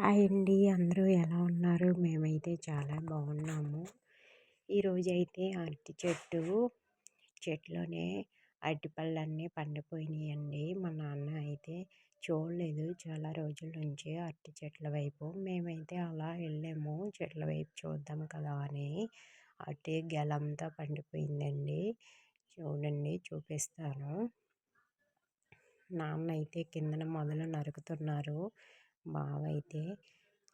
Hi అండి. అందరూ ఎలా ఉన్నారు? మేమైతే చాలా బాగున్నాము. ఈరోజైతే అరటి చెట్టు చెట్లోనే అరటిపళ్ళన్నీ పండిపోయినాయండి. మా నాన్న అయితే చూడలేదు. చాలా రోజుల నుంచి అరటి చెట్ల వైపు. మేమైతే అలా వెళ్ళాము. చెట్ల వైపు చూద్దాం కదా అని అరటి గెలంతా పండిపోయిందండి. చూడండి చూపిస్తాను. నాన్న అయితే కిందన మొదలు నరుకుతున్నారు. బావ అయితే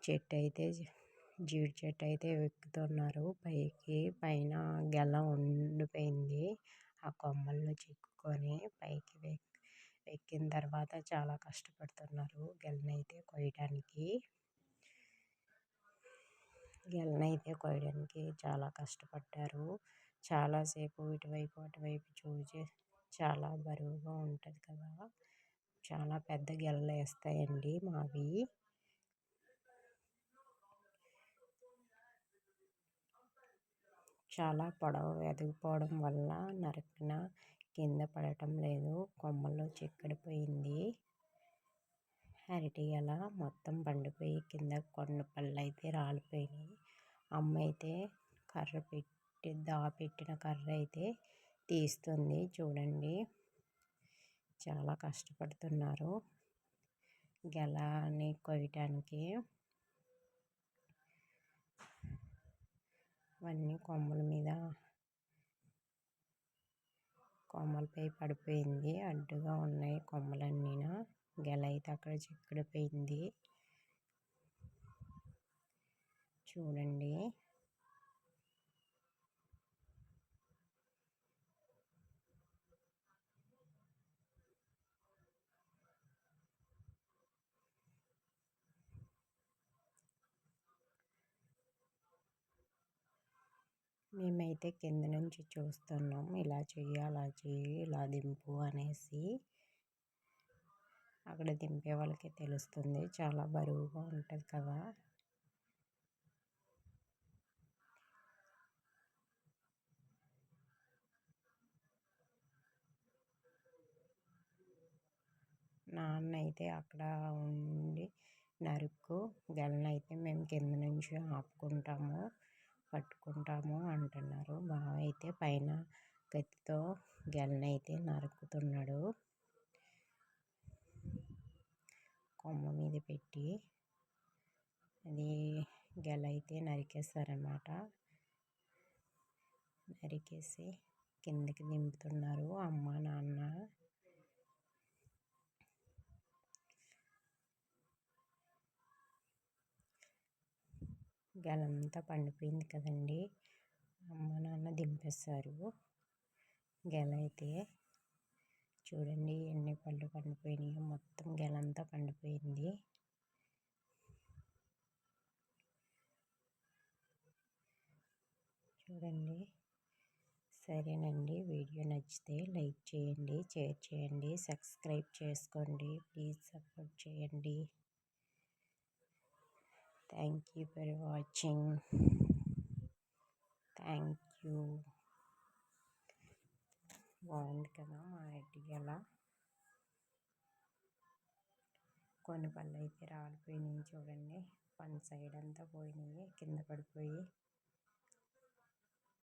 చెట్టు అయితే జీడి చెట్టు అయితే ఎక్కుతున్నారు. పైకి పైన గెల ఉండిపోయింది. ఆ కొమ్మల్లో చిక్కుకొని పైకి ఎక్కిన తర్వాత చాలా కష్టపడుతున్నారు. గెలనైతే కొయ్యడానికి గెలనైతే కొయ్యడానికి చాలా కష్టపడ్డారు. చాలాసేపు ఇటువైపు అటువైపు చూసి చాలా బరువుగా ఉంటుంది కదా. చాలా పెద్ద గెలలు వేస్తాయండి మావి. చాలా పొడవు ఎదిగిపోవడం వల్ల నరికిన కింద పడటం లేదు కొమ్మల్లో చిక్కడిపోయింది అరటి గెల మొత్తం పండిపోయి కింద కొండ పళ్ళు అయితే రాలిపోయినాయి. అమ్మ అయితే కర్ర పెట్టి దాపెట్టిన కర్ర అయితే తీస్తుంది. చూడండి. చాలా కష్టపడుతున్నారు. గెలని కొయ్యటానికి. అవన్నీ కొమ్మల మీద కొమ్మలపై పడిపోయింది. అడ్డుగా ఉన్నాయి కొమ్మలన్నీనా. గెల అయితే అక్కడ చిక్కుడిపోయింది. చూడండి. మేమైతే కింద నుంచి చూస్తున్నాం ఇలా చెయ్యి అలా చెయ్యి ఇలా దింపు అనేసి. అక్కడ దింపే వాళ్ళకి తెలుస్తుంది చాలా బరువుగా ఉంటుంది కదా. నాన్న అయితే అక్కడ ఉండి నరుకు గెలనైతే మేము కింద నుంచి ఆపుకుంటాము. పట్టుకుంటాము అంటున్నారు. బావ అయితే పైన కత్తితో గెలనైతే నరుకుతున్నాడు. కొమ్మ మీద పెట్టి అది గెల అయితే నరికేస్తారనమాట నరికేసి కిందకి దింపుతున్నారు అమ్మ నాన్న. గెలంతా పండిపోయింది కదండి. అమ్మ నాన్న దింపేస్తారు గెల అయితే చూడండి ఎన్ని పళ్ళు పండిపోయినాయో మొత్తం గెలంతా పండిపోయింది. చూడండి. సరేనండి. వీడియో నచ్చితే లైక్ చేయండి షేర్ చేయండి సబ్స్క్రైబ్ చేసుకోండి. ప్లీజ్ సపోర్ట్ చేయండి. Thank you for watching thank you బాగుంది కదా మా ఇంటి ఎలా కొన్ని పళ్ళు అయితే రాలిపోయినాయి చూడండి. వన్ సైడ్ అంతా పోయినాయి కింద పడిపోయి.